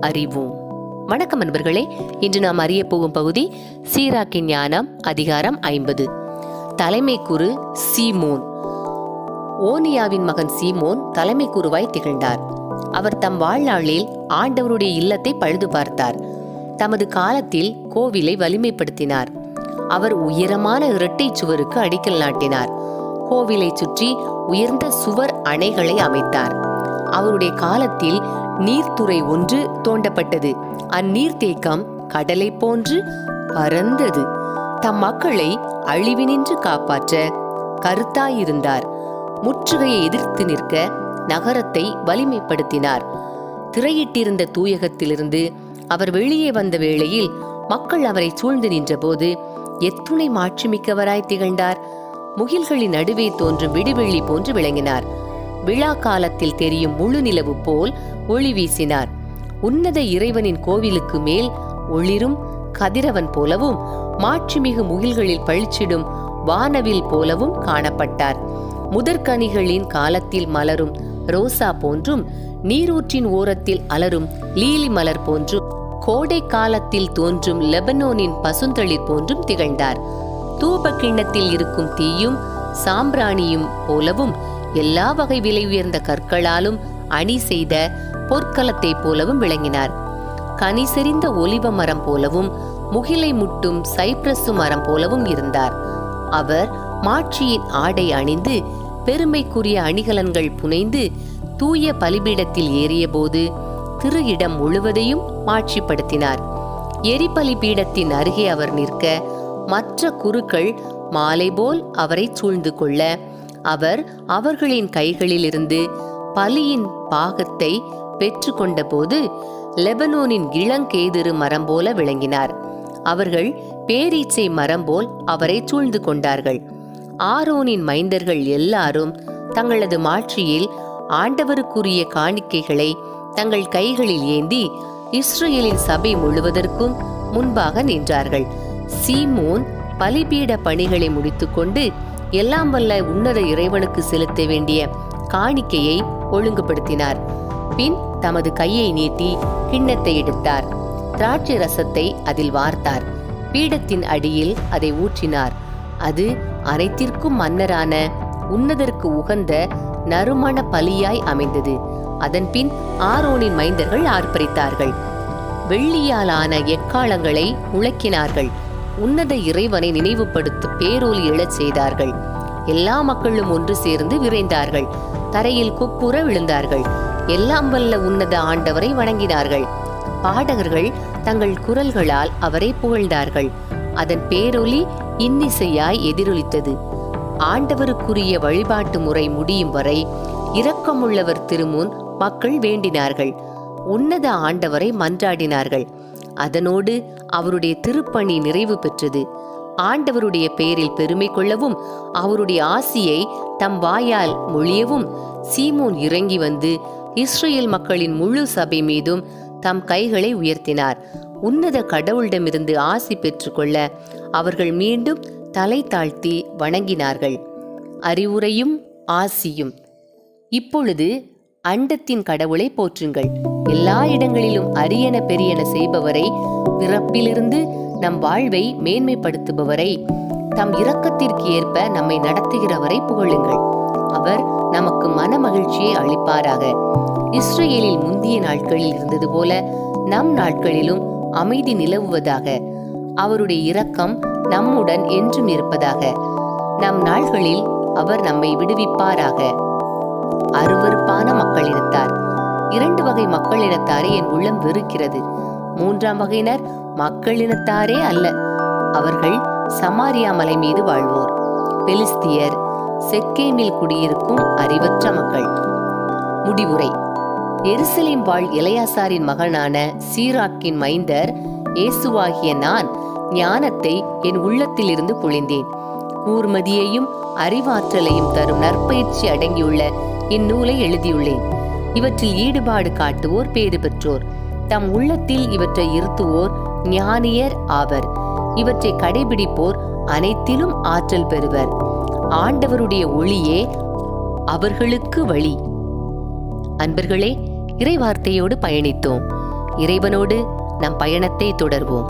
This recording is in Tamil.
அறிவோம். வணக்கம் நண்பர்களே இன்று நாம் அறிய போகும் பகுதி சீராக்கின் ஞானம் அதிகாரம் ஐம்பது. தலைமை குரு சீமோன். ஓனியாவின் மகன் சீமோன் தலைமை குருவாய் திகழ்ந்தார். அவர் தம் வாழ்நாளில் ஆண்டவருடைய இல்லத்தை பழுது பார்த்தார். தமது காலத்தில் கோவிலை வலிமைப்படுத்தினார். அவர் உயரமான இரட்டை சுவருக்கு அடிக்கல் நாட்டினார். கோவிலை சுற்றி உயர்ந்த சுவர் அணைகளை அமைத்தார். அவருடைய காலத்தில் நீர்த்துறை ஒன்று தோண்டப்பட்டது. அந்நீர்த்தேக்கம் கடலை போன்று பறந்தது. தம் மக்களை அழிவினின்று காப்பாற்ற கருத்தாயிருந்தார். முற்றுகையை எதிர்த்து நிற்க நகரத்தை வலிமைப்படுத்தினார். திரையிட்டிருந்த தூயகத்திலிருந்து அவர் வெளியே வந்த வேளையில் மக்கள் அவரை சூழ்ந்து நின்றபோது எத்துணை மாட்சிமிக்கவராய் திகழ்ந்தார். முகில்களின் நடுவே தோன்றும் விடுவெள்ளி போன்று விளங்கினார். விழா காலத்தில் தெரியும் முழு நிலவு போல் ஒளி வீசினார். உன்னத இறைவனின் கோவிலுக்கு மேல் ஒளிரும் கதிரவன் போலவும் மாட்சிமிகு முகில்களில் பழிச்சிடும் வானவில் போலவும் காணப்பட்டார். முதற்கனிகளின் காலத்தில் மலரும் ரோசா போன்றும் நீரூற்றின் ஓரத்தில் அலரும் லீலி மலர் போன்றும் கோடை காலத்தில் தோன்றும் லெபனோனின் பசுந்தளிர் போன்றும் திகழ்ந்தார். தூப கிண்ணத்தில் இருக்கும் தீயும் சாம்பிராணியும் போலவும் எல்லா வகை விலை உயர்ந்த கற்களாலும் அணி செய்த பொற்கலத்தை போலவும் விளங்கினார். கனி செறிந்த ஒலிவ மரம் போலவும் முகிலை முட்டும் சைப்ரசு மரம் போலவும் இருந்தார். அவர் மாட்சியின் ஆடை அணிந்து பெருமைக்குரிய அணிகலன்கள் புனைந்து தூய பலிபீடத்தில் ஏறியபோது திரு இடம் முழுவதையும் மாட்சிப்படுத்தினார். எரிபலி பீடத்தின் அருகே அவர் நிற்க மற்ற குருக்கள் மாலை போல் அவரை சூழ்ந்து கொள்ள அவர் அவர்களின் கைகளிலிருந்து பலியின் பாகத்தை பெற்று கொண்டபோது லெபனோனின் இளங்கேதிரு மரம் போல விளங்கினார். அவர்கள் பேரீச்சை மரம் போல் அவரை சூழ்ந்து கொண்டார்கள். ஆரோனின் மைந்தர்கள் எல்லாரும் தங்களது மாட்சியில் ஆண்டவருக்குரிய காணிக்கைகளை தங்கள் கைகளில் ஏந்தி இஸ்ரேலின் சபை முழுவதற்கும் முன்பாக நின்றார்கள். சீமோன் பலிபீட பணிகளை முடித்துக்கொண்டு எல்லாம் வல்ல உன்னத இறைவனுக்கு செலுத்த வேண்டிய காணிக்கையை ஒழுங்குபடுத்தினார். பின் தமது கையை நீட்டி கிண்ணத்தை எடுத்தார். திராட்சை ரசத்தை அதில் வார்த்தார். பீடத்தின் அடியில் அதை ஊற்றினார். அது அனைத்திற்கும் மன்னரான உன்னதற்கு உகந்த நறுமண பலியாய் அமைந்தது. அதன்பின் ஆரோனின் மைந்தர்கள் ஆர்ப்பரித்தார்கள். வெள்ளியாலான எக்காலங்களை முழக்கினார்கள். உன்னத இறைவனை நினைவுபடுத்த பேரொலி எழச் செய்தார்கள். எல்லா மக்களும் ஒன்று சேர்ந்து விரைந்தார்கள். தரையில் குப்புற விழுந்தார்கள். எல்லாம் வல்ல உன்னத ஆண்டவரை வணங்கினார்கள். பாடகர்கள் தங்கள் குரல்களால் அவரை புகழ்ந்தார்கள். அதன் பேரொலி இன்னிசையாய் எதிரொலித்தது. ஆண்டவருக்குரிய வழிபாட்டு முறை முடியும் வரை இரக்கமுள்ளவர் திருமுன் மக்கள் வேண்டினார்கள். உன்னத ஆண்டவரை மன்றாடினார்கள். அதனோடு அவருடைய திருப்பணி நிறைவு பெற்றது. ஆண்டவருடைய பெயரில் பெருமை கொள்ளவும் அவருடைய ஆசியை தம் வாயால் மொழியவும் சீமோன் இறங்கி வந்து இஸ்ரேல் மக்களின் முழு சபை மீதும் தம் கைகளை உயர்த்தினார். உன்னத கடவுளிடமிருந்து ஆசி பெற்றுக்கொள்ள அவர்கள் மீண்டும் தலை தாழ்த்தி வணங்கினார்கள். அறிவுரையும் ஆசியும். இப்பொழுது அண்டத்தின் கடவுளை போற்றுங்கள். எல்லா இடங்களிலும் அரியன பெரியன செய்பவரை பிறப்பிலிருந்து நம் வாழ்வை மேன்மைப்படுத்துபவரை தம் இரக்கத்திற்கு ஏற்ப நம்மை நடத்துகிறவரை புகழுங்கள். அவர் நமக்கு மன மகிழ்ச்சியை அளிப்பாராக. இஸ்ரேலில் முந்திய நாட்களில் இருந்தது போல நம் நாட்களிலும் அமைதி நிலவுவதாக. அவருடைய இரக்கம் நம்முடன் என்றும் இருப்பதாக. நம் நாள்களில் அவர் நம்மை விடுவிப்பாராக. அருவருப்பான மக்களினத்தார் இரண்டு வகை மக்களினத்தாரை என் உள்ளம் வெறுக்கிறது. மூன்றாம் வகையினர் மக்களினத்தாரே அல்ல. அவர்கள் சமாரியா மலை மீது வாழ்வோர். பெலிஸ்தியர் செக்கேமில் குடியிருக்கும் அறிவற்ற மக்கள். முடிவுரை. எருசலேம் வாழ் இளையாசாரின் மகனான சீராக்கின் மைந்தர் இயேசுவாகிய நான் ஞானத்தை என் உள்ளத்திலிருந்து பொழிந்தேன். கூர்மதியையும் அறிவாற்றலையும் தரும் நற்பயிற்சி அடங்கியுள்ள இந்நூலை எழுதியுள்ளேன். இவற்றில் ஈடுபாடு காட்டுவோர் பேறு பெற்றோர். தம் உள்ளத்தில் இவற்றை இருத்துவோர் ஞானியர் ஆவர். இவற்றை கடைபிடிப்போர் அனைத்திலும் ஆற்றல் பெறுவர். ஆண்டவருடைய ஒளியே அவர்களுக்கு வழி. அன்பர்களே இறைவார்த்தையோடு பயணித்தோம். இறைவனோடு நம் பயணத்தை தொடர்வோம்.